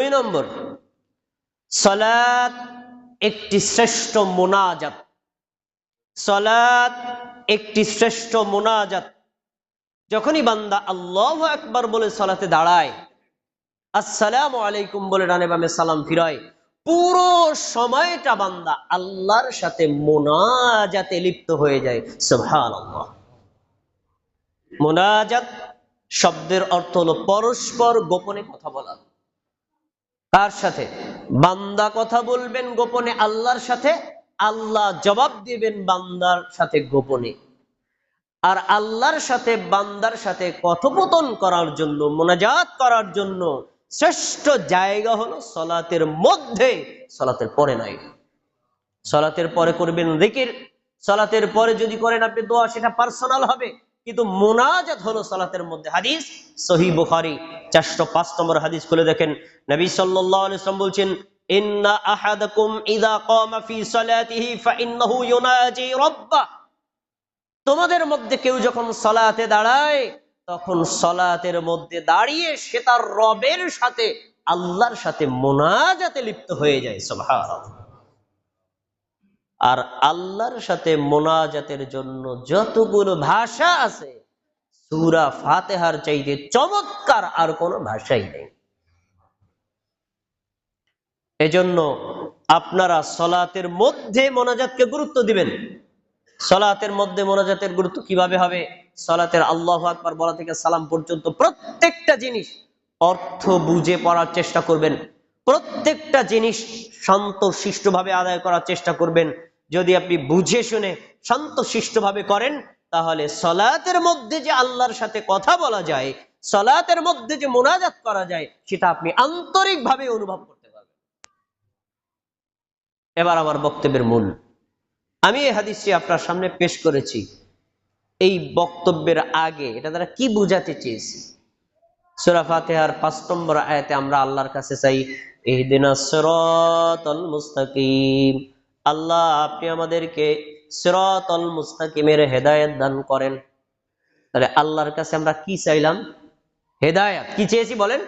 দুই নম্বর, সলাৎ একটি শ্রেষ্ঠ মোনাজাত। সলাৎ একটি শ্রেষ্ঠ মোনাজাত। যখনই বান্দা আল্লাহ একবার বলে সলাতে দাঁড়ায়, আসসালামু আলাইকুম বলে ডানে বামে সালাম ফিরায়, পুরো সময়টা বান্দা আল্লাহর সাথে মোনাজাতে লিপ্ত হয়ে যায়। সুবহানাল্লাহ। মোনাজাত শব্দের অর্থ হলো পরস্পর গোপনে কথা বলা। কার সাথে? বান্দা কথা বলবেন গোপনে আল্লাহর সাথে, আল্লাহ জবাব দিবেন বান্দার সাথে গোপনে। আর আল্লাহর সাথে, বান্দার সাথে কথোপকথন করার জন্য, মোনাজাত করার জন্য শ্রেষ্ঠ জায়গা হলো সলাতের মধ্যে, সলাতের পরে নাই সলাতের পরে করবেন জিকির, সলাতের পরে যদি করেন আপনি দোয়া, সেটা পার্সোনাল হবে। কিন্তু মোনাজাত হলো সলাতের মধ্যে। হাদিস সহি বুখারি, চারশো পাঁচ নম্বর হাদিস খুলে দেখেন। নবী সাল্লাল্লাহু আলাইহি বলছেন, ইন্না আহাদাকুম ইযা কামা ফি সালাতিহি ফাইন্নাহু ইউনাজি রাব্বাহ। তোমাদের মধ্যে কেউ যখন সলাতে দাঁড়ায়, তখন সলাতের মধ্যে দাঁড়িয়ে সে তার রবের সাথে, আল্লাহর সাথে মোনাজাতে লিপ্ত হয়ে যায়, সুবহানাল্লাহ। আর আল্লাহর সাথে মোনাজাতের জন্য যতগুলো ভাষা আছে, সুরা ফাতেহার চাইতে চমৎকার আর কোনো ভাষাই নেই। এজন্য আপনারা সলাতের মধ্যে মোনাজাতকে গুরুত্ব দিবেন। সলাতের মধ্যে মোনাজাতের গুরুত্ব কীভাবে হবে? সলাতের আল্লাহ আকবার বলা থেকে সালাম পর্যন্ত প্রত্যেকটা জিনিস অর্থ বুঝে পড়ার চেষ্টা করবেন। প্রত্যেকটা জিনিস শান্ত শিষ্টভাবে আদায় করার চেষ্টা করবেন। যদি আপনি বুঝে শুনে শান্ত শিষ্টভাবে করেন, তাহলে সলাতের মধ্যে যে আল্লাহর সাথে কথা বলা যায়, সলাতের মধ্যে যে মোনাজাত করা যায়, সেটা আপনি আন্তরিকভাবে অনুভব করতে পারবেন। এবার আমার বক্তব্যের মূল। আমি এই হাদিসটি আপনার সামনে পেশ করেছি। এই বক্তব্যের আগে, এটা তারা কি বুঝাতে চেয়েছি? সুরা ফাতেহার পাঁচ নম্বর আয়াতে আমরা আল্লাহর কাছে চাই ইহদিনা সিরাতাল মুস্তাকিম। আল্লাহ, আপনি আমাদেরকে সিরাতাল মুস্তাকিমের হেদায়েত দান করেন। তাহলে আল্লাহর কাছে আমরা কি চাইলাম? হেদায়েত। কি চেয়েছি বলেন?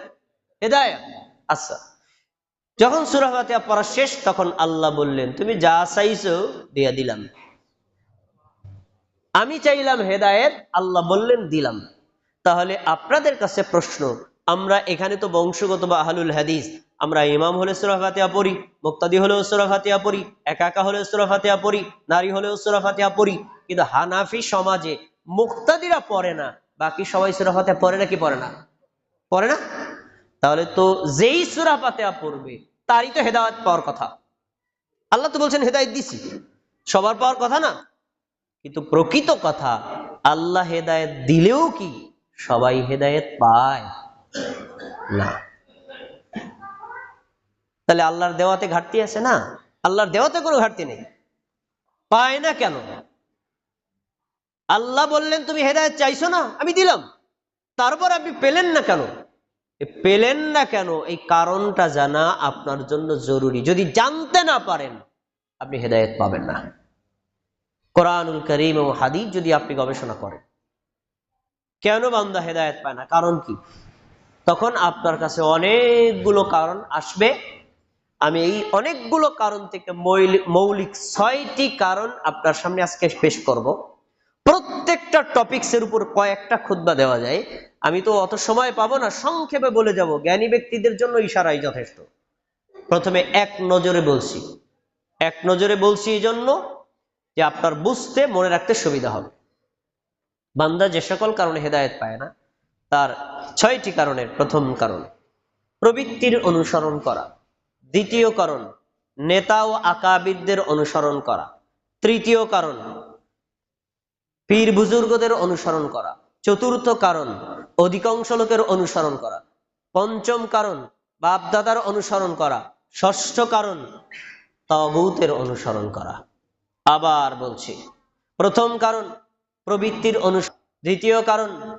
হেদায়েত। আচ্ছা যখন সুরা পড়া শেষ, তখন আল্লাহ বললেন, তুমি যা চাইছো দিয়া দিলাম। আমি চাইলাম হেদায়েত, আল্লাহ বললেন দিলাম। তাহলে আপনাদের কাছে প্রশ্ন, আমরা এখানে তো বংশগত বা আহলুল হাদিস আমরা ইমাম হলে সুরা ফাতিহা পড়ি, মুক্তাদি হলেও সুরা ফাতিহা পড়ি একা একা হলেও সুরা ফাতিহা পড়ি, নারী হলেও সুরা ফাতিহা পড়ি। কিন্তু হানাফি সমাজে মুক্তাদিরা পড়ে না, বাকি সবাই সুরা ফাতিহা পড়ে না কি পড়ে না? পড়ে না? তাহলে তো যেই সুরা ফাতিহা পড়বে, তারই তো হেদায়ত পাওয়ার কথা। আল্লাহ তো বলছেন, হেদায়ত দিছি। সবার পাওয়ার কথা না? কিন্তু প্রকৃত কথা, আল্লাহ হেদায়ত দিলেও কি সবাই হেদায়েত পায় না? তাহলে আল্লাহর দেওয়াতে ঘাটতি আছে না? আল্লাহর দেওয়াতে কোনো ঘাটতি নেই। পায় না কেন? আল্লাহ বললেন, তুমি হেদায়ত চাইছো না? আমি দিলাম। তারপর আপনি পেলেন না কেন? পেলেন না কেন? এই কারণটা জানা আপনার জন্য জরুরি। যদি জানতে না পারেন, আপনি হেদায়ত পাবেন না। কোরআনুল করিম এবং হাদিস যদি আপনি গবেষণা করেন। কেন বান্দা হেদায়ত পায় না? কারণ কি? তখন আপনার কাছে অনেকগুলো কারণ আসবে। আমি এই অনেকগুলো কারণ থেকে মৌলিক ছয়টি কারণ আপনার সামনে আজকে পেশ করব। প্রত্যেকটা টপিক্সের উপর কয়েকটা খুদ্া দেওয়া যায়। আমি তো অত সময় পাবো না, সংক্ষেপে বলে যাব, জ্ঞানী ব্যক্তিদের জন্য ইশারাই যথেষ্ট। প্রথমে এক নজরে বলছি। এক নজরে বলছি এই জন্য যে আপনার বুঝতে, মনে রাখতে সুবিধা হবে। বান্দা যে সকল কারণে হেদায়েত পায় না, তার ছয়টি কারণের প্রথম কারণ, প্রবৃত্তির অনুসরণ করা। দ্বিতীয় কারণ, নেতা ও আকাবিদদের অনুসরণ করা। তৃতীয় কারণ, পীর বুজুর্গদের অনুসরণ করা। চতুর্থ কারণ, অধিকাংশ লোকের অনুসরণ করা। পঞ্চম কারণ, বাপদাদার অনুসরণ করা। ষষ্ঠ কারণ, তগুতের অনুসরণ করা। আবার বলছি, প্রথম কারণ, প্রবৃত্তির অনুসরণ দ্বিতীয় কারণ